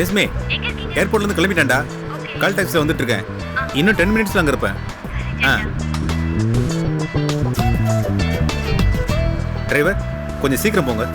Raceme ஏர்போர்ட்லேருந்து கிளம்பிட்டேன்டா. கால் டாக்ஸியில் வந்துட்டு இருக்கேன். இன்னும் டென் மினிட்ஸில் அங்கே இருப்பேன். ஆ. டிரைவர் கொஞ்சம் சீக்கிரம் போங்க.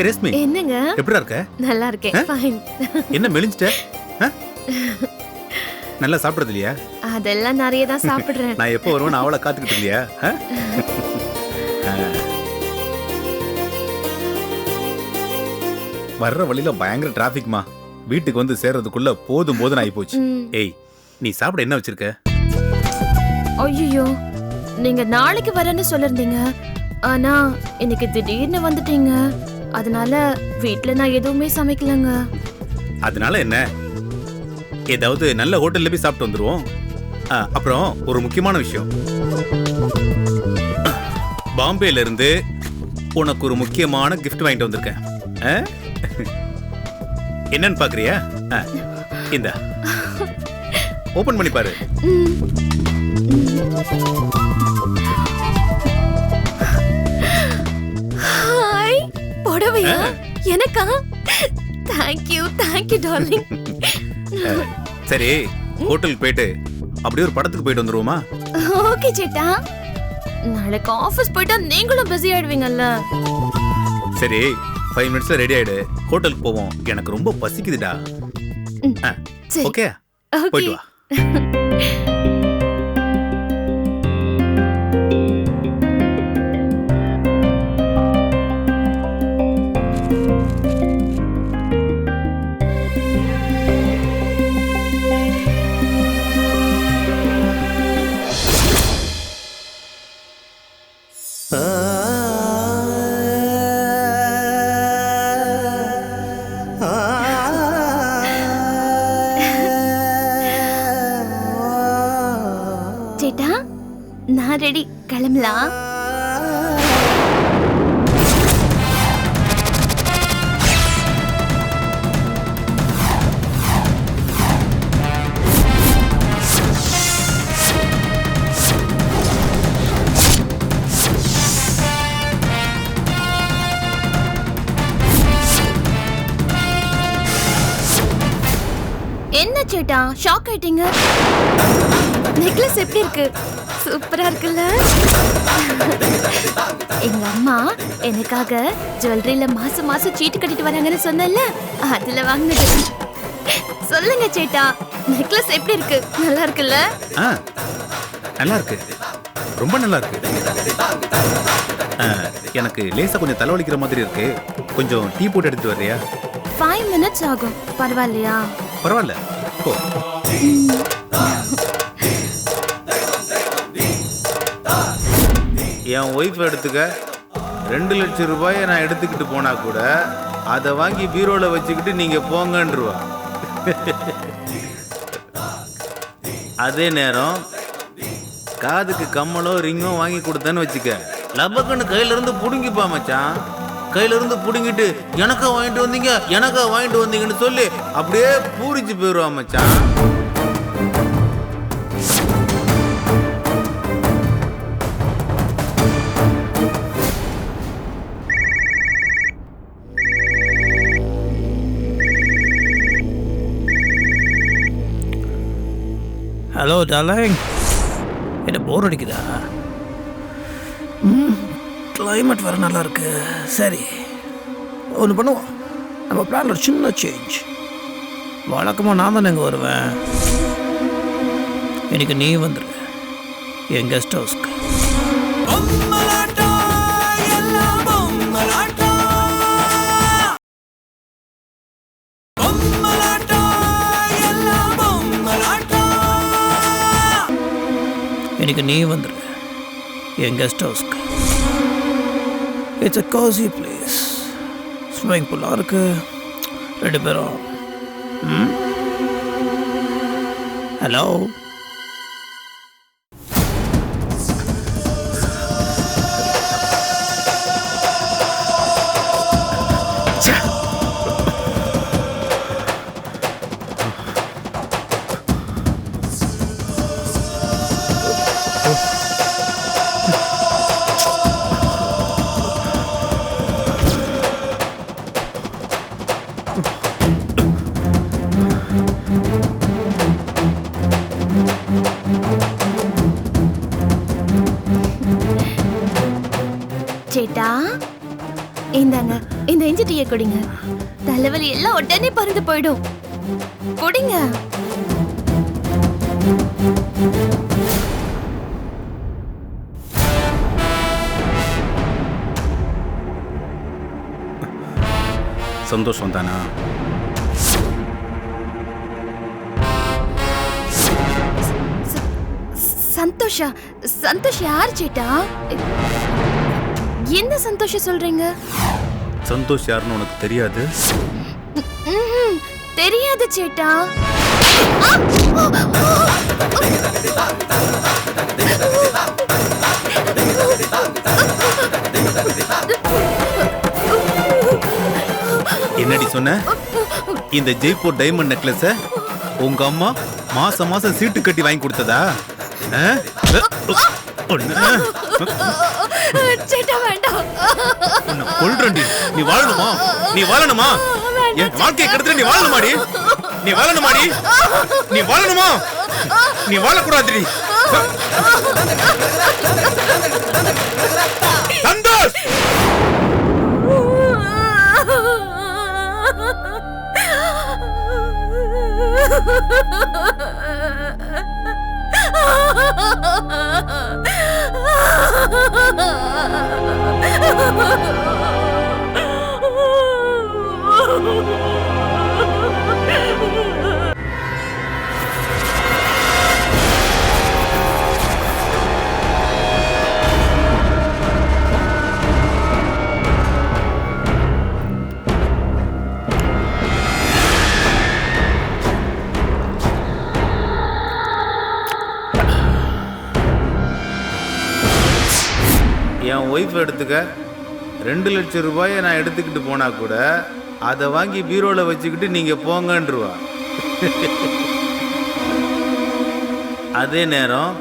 ஹே ரேஸ்மி என்னங்க? எப்படிடா இருக்க? நல்லா இருக்கேன். ஃபைன் என்ன மெலிஞ்சிட்ட? நல்லா சாப்பிடுறது இல்லையா? அதெல்லாம் நிறைய தான் சாப்பிடுறேன். நான் எப்போ வருவேன் அவளை காத்துக்கிட்டு இல்லையா. வர்ற வழியில பயங்கர டிராபிக்மா வீட்டுக்கு வந்து சேர்றதுக்குள்ள போதும் போதும் ஆகி போச்சு. ஏய் நீ சாப்பிட என்ன வச்சிருக்க? ஐயோ நீங்க நாளைக்கு வரேன்னு சொல்லிருந்தீங்க. ஆனா இன்னைக்கு திடீர்னு வந்துட்டீங்க. அதனால வீட்ல நான் எதுவுமே சமைக்கலங்க. அதனால என்ன? ஏதாவது நல்ல ஹோட்டல்ல போய் சாப்பிட்டு வந்துருவோம். அப்புறம் ஒரு முக்கியமான விஷயம். பாம்பேல இருந்து உனக்கு ஒரு முக்கியமான gift வாங்கிட்டு வந்திருக்கேன்? என்னன்னு பாக்குறியா? இந்தா. ஓபன் பண்ணி பாரு. புடவையா எனக்கா? தேங்க்யூ தேங்க்யூ டார்லிங் சரி ஹோட்டலுக்கு போயிட்டு அப்படியே ஒரு படத்துக்கு போயிட்டு வந்துருவோமா? ஓகே சேட்டா. நாளைக்கு ஆபீஸ் போயிட்டா நீங்களும் பிஸி ஆயிடுவீங்கல்ல. சரி ஃபைவ் மினிட்ஸ்ல ரெடி ஆயிடு. ஹோட்டலுக்கு போவோம். எனக்கு ரொம்ப பசிக்குதுடா. ஓகே. போயிட்டு வா. நான் ரெடி கிளம்பலாம். என்ன சேட்டா? ஷாக் ஆயிட்டீங்க. நெக்லஸ் எப்படி இருக்கு? சூப்பரா இருக்குல்ல? எங்க அம்மா எனக்காக ஜுவல்லரியில மாசம் மாசம் சீட்டு கட்டிட்டு வராங்கன்னு சொன்னேன்ல அதுல வாங்கினது. சொல்லுங்க சேட்டா நெக்லஸ் எப்படி இருக்கு? நல்லா இருக்குல்ல? நல்லா இருக்கு. ரொம்ப நல்லா இருக்கு. எனக்கு லேசா கொஞ்சம் தலைவலிக்கிற மாதிரி இருக்கு. கொஞ்சம் டீ போட்டு எடுத்துட்டு வர்றியா? ஃபைவ் மினிட்ஸ் ஆகும். பரவாயில்லையா? பரவாயில்ல. போ. என் ஒய்ஃப் எடுத்துக்க ரெண்டு லட்சம் ரூபாயை நான் எடுத்துக்கிட்டு போனால் கூட அதை வாங்கி பீரோவில் வச்சுக்கிட்டு நீங்கள் போங்கன்றுவா. அதே நேரம் காதுக்கு கம்மலோ ரிங்கோ வாங்கி கொடுத்தேன்னு வச்சுக்க. லபக்கன்னு கையிலேருந்து பிடுங்கிப்பா மச்சான். கையிலேருந்து பிடுங்கிட்டு எனக்கா வாங்கிட்டு வந்தீங்க? எனக்கா வாங்கிட்டு வந்தீங்கன்னு சொல்லி அப்படியே பூரிச்சு போயிடுவா மச்சான். டார்லிங் என்ன போர் அடிக்குதா? ம் கிளைமேட் வேறு நல்லா இருக்கு. சரி ஒன்று பண்ணுவோம். நம்ம பிளான் ஒரு சின்ன சேஞ்ச் வழக்கமாக நான் தானே இங்கே வருவேன். இன்னைக்கு நீ வந்துடு என் கெஸ்ட் ஹவுஸ்க்கு இன்னைக்கு நீ வந்துடு என் guest ஹவுஸ்க்கு it's a cozy place swimming பூலாக இருக்கு. ரெண்டு பேரும். ஹலோ சேட்டா? இந்தாங்க இந்த இஞ்சி டீயை குடிங்க. தலைவலி எல்லாம் உடனே பறந்து போயிடும். குடிங்க. சந்தோஷம் தானா சந்தோஷா சந்தோஷ் யார் சேட்டா? என்ன சந்தோஷம் சொல்றீங்க? சந்தோஷ் யாருன்னு உனக்கு தெரியாது? தெரியாது சேட்டா. என்னடி சொன்ன? இந்த ஜெய்ப்பூர் டைமண்ட் நெக்லஸ உங்க அம்மா மாசம் மாசம் சீட்டு கட்டி வாங்கி கொடுத்ததா. சேட்டா வேண்டாம். உன்னை கொல்றேன்டி. நீ வாழணுமா? நீ வாழணுமா? என் வாழ்க்கையை கெடுத்துட்டு நீ வாழணுமாடி? நீ வாழணுமாடி? நீ வாழணுமா? நீ வாழக்கூடாதுடி. சந்தோஷ்! என் Ha ha ha ha! Wife எடுத்துக்க ரெண்டு லட்சம் ரூபாயை நான் எடுத்துக்கிட்டு போனால் கூட அதை வாங்கி பீரோவில் வச்சுக்கிட்டு நீங்கள் போங்கன்றுவா. அதே நேரம்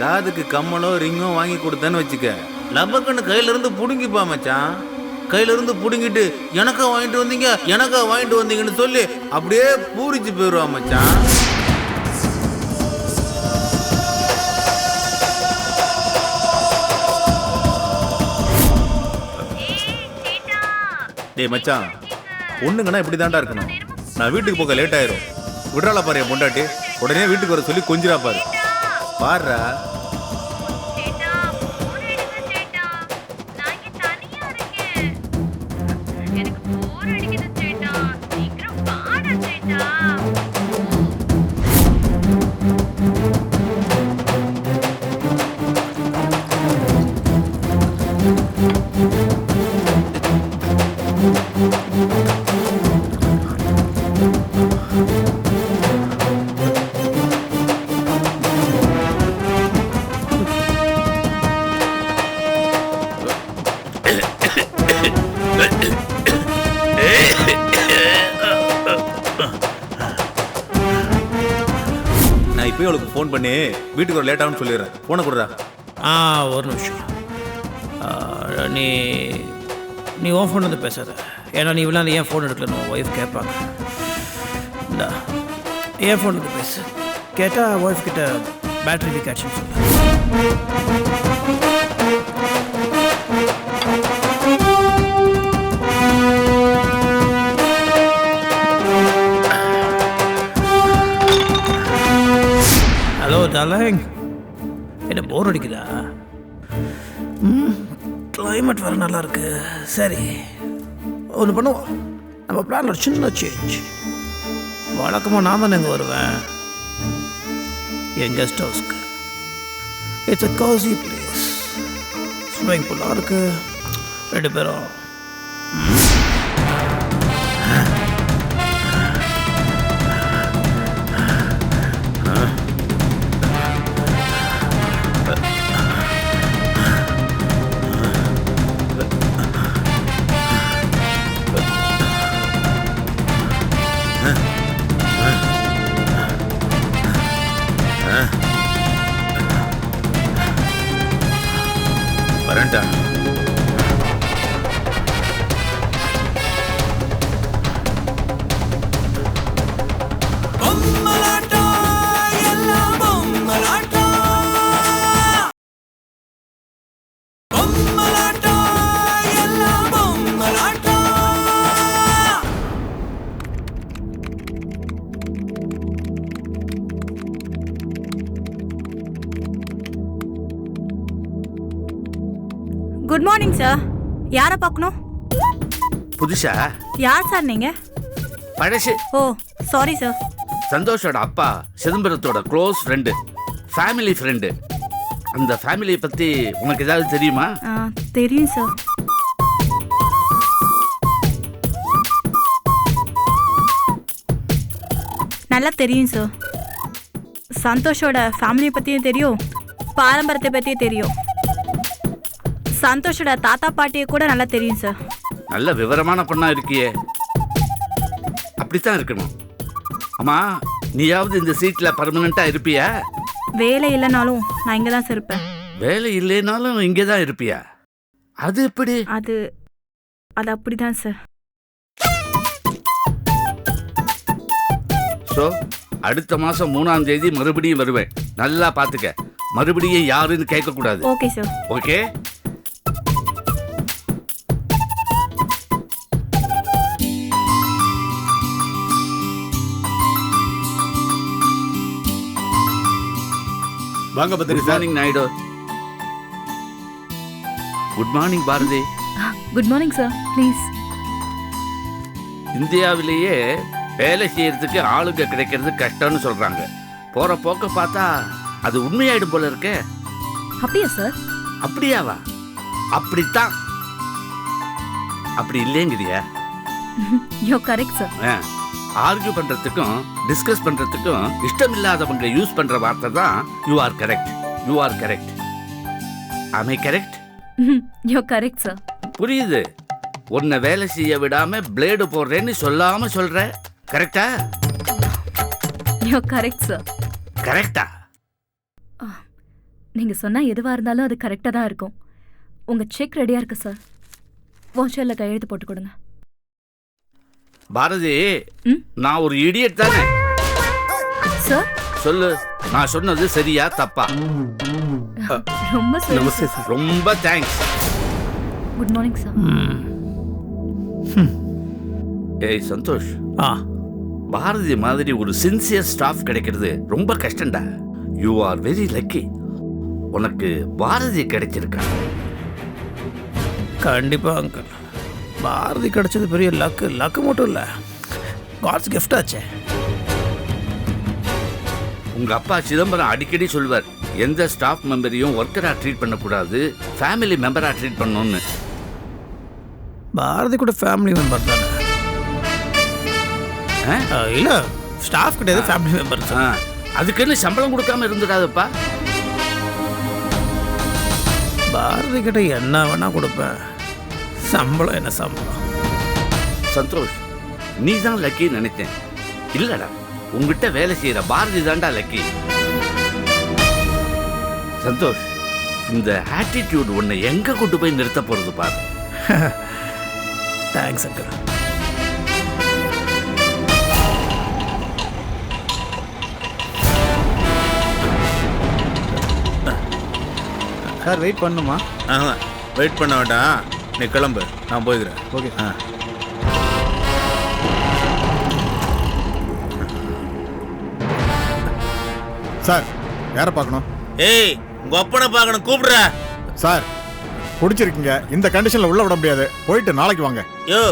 காதுக்கு கம்மலோ ரிங்கோ வாங்கி கொடுத்தேன்னு வச்சுக்க. லபக்கன்னு கையிலேருந்து இருந்து மச்சான். கையிலேருந்து பிடுங்கிட்டு எனக்கா வாங்கிட்டு வந்தீங்க? எனக்கா வாங்கிட்டு வந்தீங்கன்னு சொல்லி அப்படியே பூரிச்சு போயிடுவா மச்சான். ஏய் மச்சான் பொண்ணுங்கன்னா இப்படி தாண்டா இருக்கணும். நான் வீட்டுக்கு போக லேட் ஆயிரும். விடுறாள பாரு என் பொண்டாட்டி. உடனே வீட்டுக்கு வர சொல்லி கொஞ்சிரா பாரு. பாருடா. லேட் ஆகும்னு சொல்லிடுறேன். ஃபோனை கொடுறா. ஆ ஒரு நிமிஷம். நீ நீ ஓன் ஃபோன் வந்து பேசாத. ஏன்னா நீ இவ்வளோ ஏன் ஃபோன் எடுக்கலன்னு உன் ஒய்ஃப் கேட்பாங்க. இந்தா ஏன் ஃபோன் வந்து பேசு. கேட்டால் ஒய்ஃப் கிட்ட பேட்டரி வீக் ஆச்சுன்னு சொல்லு. Hello darling. போர் அடிக்குதா? ம் கிளைமேட் வேறு நல்லா இருக்கு சரி ஒன்று பண்ணுவோம். நம்ம பிளான் ஒரு சின்ன சேஞ்ச் வழக்கமாக நான் தானே இங்கே வருவேன். என் guest ஹவுஸ்க்கு it's a cosy place swimming பூலாக இருக்கு. ரெண்டு பேரும் யாரை பார்க்கணும்? புதுசா? யார் சார் நீங்க? பழசு. ஓ சாரி சார் சந்தோஷோட அப்பா சிதம்பரத்தோட க்ளோஸ் ஃப்ரெண்டு ஃபேமிலி ஃப்ரெண்டு அந்த ஃபேமிலியை பத்தி உனக்கு ஏதாவது தெரியுமா? தெரியும் சார் நல்லா தெரியும் சார் சந்தோஷோட ஃபேமிலியை பற்றியும் தெரியும் பாரம்பரியத்தை பற்றியும் தெரியும். சந்தோஷோட தாத்தா பாட்டியை கூட நல்லா தெரியும் சார் நல்ல விவரமான பொண்ணா இருக்கியே. அப்படித்தான் இருக்கணும். அம்மா நீயாவது இந்த சீட்ல பர்மனண்டா இருப்பியா? வேலை இல்லைனாலும் நான் இங்கே தான் சார் இருப்பேன். வேலை இல்லைனாலும் இங்கே தான் இருப்பியா? அது எப்படி? அது அது அப்படிதான் சார் ஸோ அடுத்த மாசம் மூணாம் தேதி மறுபடியும் வருவேன். நல்லா பார்த்துக்க மறுபடியும் யாருன்னு கேட்கக்கூடாது. ஓகே சார் ஓகே வாங்க Badri good sir. Morning Naidu good morning Bharathi. Good morning sir please இந்தியாவிலேயே வேலை செய்யறதுக்கு ஆளுங்க கிடைக்கிறது கஷ்டம்னு சொல்றாங்க. போற போக்க பார்த்தா அது உண்மையாயிடும் போல இருக்கே. அப்படியா சார் அப்படியாவா? அப்படித்தான். அப்படி இல்லைங்கிறியா யோ கரெக்ட் சார் ஆர்கியூ பண்றதுக்கும் டிஸ்கஸ் பண்றதுக்கும் இஷ்டம் இல்லாதவங்க யூஸ் பண்ற வார்த்தை தான் you are correct you are correct I correct yo correct sir புரியுது. உன்னை வேலை செய்ய விடாம பிளேடு போடுறேன்னு சொல்லாம சொல்ற. கரெக்டா யோ கரெக்ட் சார் கரெக்டா நீங்கள் சொன்னால் எதுவாக இருந்தாலும் அது கரெக்டாக தான் இருக்கும். உங்கள் செக் ரெடியாக இருக்கு சார் வாட்சரில் கையெழுத்து போட்டு கொடுங்க. பாரதி? நான் ஒரு இடியட் தானே? சார் சொல்லு. நான் சொன்னது சரியா தப்பா? ரொம்ப சார் நமஸ்தே சார் ரொம்ப தேங்க்ஸ் குட் மார்னிங் சார் ஏய் சந்தோஷ். ஆ. பாரதி மாதிரி ஒரு சின்சியர் ஸ்டாஃப் கிடைக்கிறது ரொம்ப கஷ்டம்டா. யூ ஆர் வெரி லக்கி உனக்கு பாரதி கிடைச்சிருக்கா. கண்டிப்பாக அங்கிள் பாரதி கிடைச்சது பெரிய லக்கு லக்கு மட்டும் இல்லை. காட்ஸ் gift ஆச்சே. உங்க அப்பா சிதம்பரம் அடிக்கடி சொல்வார் எந்த ஸ்டாஃப் மெம்பரையும் ஒர்க்கரா ட்ரீட் பண்ணக்கூடாது ஃபேமிலி மெம்பரா ட்ரீட் பண்ணணும்னு. பாரதி கூட ஃபேமிலி மெம்பர் தானே? இல்லை ஸ்டாஃப் கிடையாது ஃபேமிலி மெம்பர் ஆ, அதுக்குன்னு சம்பளம் கொடுக்காம இருந்துடாதப்பா. பாரதி கிட்ட என்ன வேணா கொடுப்பேன். சம்பளம் என்ன சம்பளம்? சந்தோஷ் நீ தான் லக்கி நினைச்சேன் இல்லடா உங்ககிட்ட வேலை செய்யற பாரதி தான்டா லக்கி. சந்தோஷ் இந்த ஆட்டிடியூட் உன்னை எங்க கொண்டு போய் நிறுத்த போறது பாரு. தேங்க்ஸ் அங்கிள் சார் வெயிட் பண்ணுமா? ஆஹா வெயிட் பண்ண வேண்டாம். நீ கிளம்பு. நான் போய்க்கிறேன். ஓகே. ஆ. சார் யாரை பார்க்கணும்? ஏய் உங்க அப்பனை பார்க்கணும் கூப்பிடுற. சார் குடிச்சிருக்கீங்க. இந்த கண்டிஷனில் உள்ள விட முடியாது. போயிட்டு நாளைக்கு வாங்க. யோ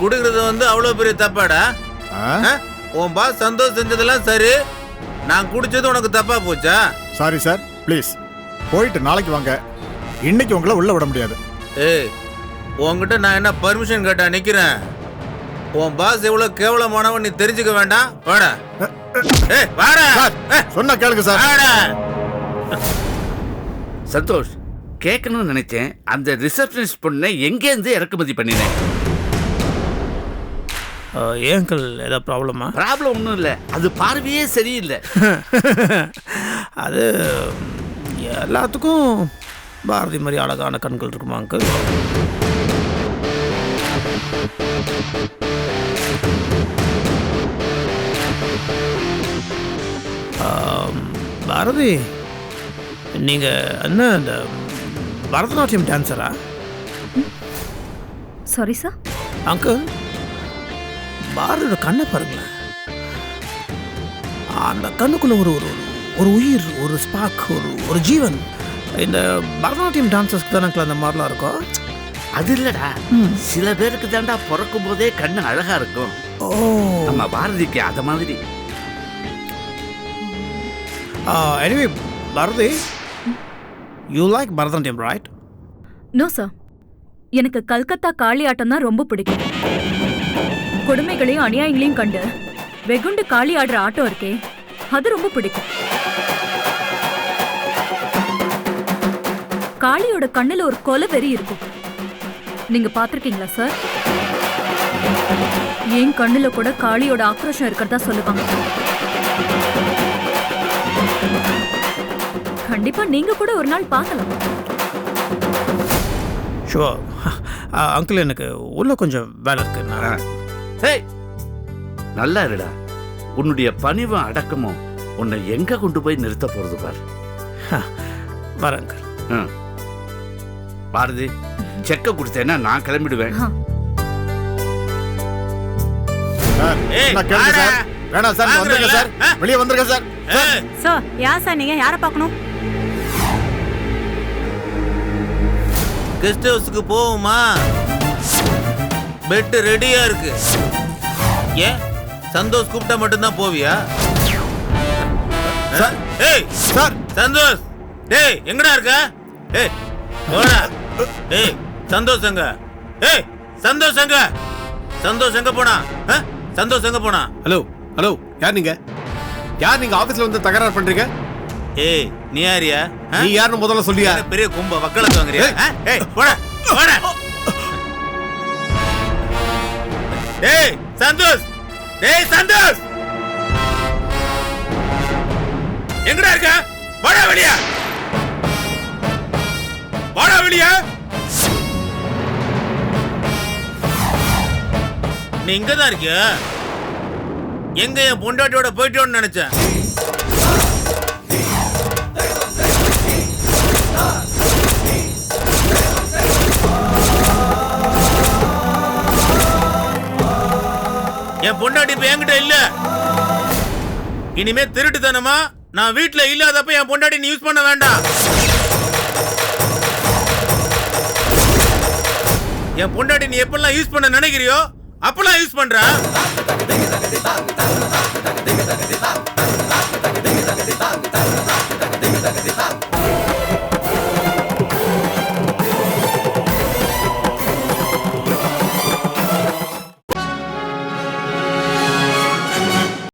குடுக்கிறது வந்து அவ்வளோ பெரிய தப்பாடா? ஆ? உன் பாஸ் சந்தோஷ் செஞ்சதெல்லாம் சரி. நான் குடிச்சது உனக்கு தப்பா போச்சா? சாரி சார் ப்ளீஸ் போயிட்டு நாளைக்கு வாங்க. இன்னைக்கு உங்களை உள்ள விட முடியாது. ஏய் உன்கிட்ட நான் என்ன பர்மிஷன் கேட்டா நிக்கிறேன்? உன் பாஸ் எவ்வளவு கேவலமானவன் நீ தெரிஞ்சுக்க வேண்டாம். வாடா. ஏய் வாடா. சொன்னா கேளுங்க சார். வாடா. சந்தோஷ் கேட்கணும்னு நினைச்சேன். அந்த ரிசப்ஷனிஸ்ட் பொண்ணை எங்கேருந்து இறக்குமதி பண்ணினேன்? ஏன் அங்கிள் ஏதாவது ப்ராப்ளமா ப்ராப்ளம் ஒன்றும் இல்லை. அது பார்வையே சரியில்லை. அது எல்லாத்துக்கும் பாரதி மாதிரி அழகான கண்கள் இருக்குமா அங்கிள் ஆம், பாரதி நீங்கள் என்ன இந்த பரதநாட்டியம் டான்ஸரா சாரி சார் அங்கிள் பாரதியோட கண்ணை பாருங்களேன். அந்த கண்ணுக்குள்ள ஒரு ஒரு ஒரு உயிர் ஒரு ஸ்பாக் ஒரு ஒரு ஜீவன். இந்த பரதநாட்டியம் டான்சஸ்க்கு தான் அந்த மாதிரிலாம் இருக்கும்? அது இல்லடா. சில பேருக்கு தாண்டா பிறக்கும் போதே கண்ணு அழகா இருக்கும். ஓ. நம்ம பாரதிக்கு அத மாதிரி. Anyway Bharathi you like Bharatanatyam right no sir எனக்கு கல்கத்தா காளி ஆட்டம் தான் ரொம்ப பிடிக்கும். கொடுமைகளையும் அநியாயங்களையும் கண்டு வெகுண்டு காளி ஆடுற ஆட்டம் இருக்கே. அது ரொம்ப பிடிக்கும். காளியோட கண்ணுல ஒரு கொலை வெறி இருக்கும். நீங்க பாத்திருக்கீங்களா சார்? என் கண்ணுல கூட காளியோட ஆக்ரோஷம் இருக்கிறதா சொல்லுவாங்க. கண்டிப்பா நீங்க கூட ஒரு நாள் பார்க்கலாம். ஷுவர் அங்கிள் எனக்கு உள்ள கொஞ்சம் வேலை இருக்கு ஏய் நல்லா இருடா. உன்னுடைய பணிவும் அடக்கமும் உன்னை எங்க கொண்டு போய் நிறுத்த போறது பார். வரேன் அங்கிள். ம். பாரதி செக்க கொடுத்தேன்னா நான் கிளம்பிடுவேன். வேணாம் சார் வந்துருங்க சார்? வெளியே வந்துருங்க சார். சார். யார் சார் நீங்க? யாரை பார்க்கணும்? கெஸ்ட் ஹவுஸுக்கு போவோமா? பெட் ரெடியா இருக்கு. ஏன் சந்தோஷ் கூப்பிட்டா மட்டும்தான் போவியா? சார். ஏய் சார். சந்தோஷ். டேய் எங்கடா இருக்க? ஏய் போடா. ஏய் சந்தோஷ் எங்க ஏய் சந்தோஷ் எங்க சந்தோஷ் எங்க போனா ஆ? சந்தோஷ் எங்க போனா. ஹலோ ஹலோ யார் நீங்க? யார் நீங்க ஆபீஸ்ல வந்து தகராறு பண்றீங்க? ஏய் நீ யாரியா? நீ யாருன்னு முதல்ல சொல்லியா? பெரிய கும்ப வக்கலத்து வாங்குறியா? ஏய். போடா போடா. ஏய் சந்தோஷ். ஏய் சந்தோஷ். எங்கடா இருக்க? வாடா வெளியா. வாடா வெளியா. நீ இங்க தான் இருக்கிய? எங்க என் பொண்டாட்டியோட போயிட்டோன்னு நினைச்சேன். என் பொண்டாட்டி இப்ப என்கிட்ட இல்ல. இனிமே திருட்டுத்தனமா நான் வீட்டுல இல்லாதப்ப என் பொண்டாட்டி நீ யூஸ் பண்ண வேண்டாம். என் பொண்டாட்டி நீ எப்பெல்லாம் யூஸ் பண்ண நினைக்கிறியோ அப்பெல்லாம் யூஸ் பண்ற.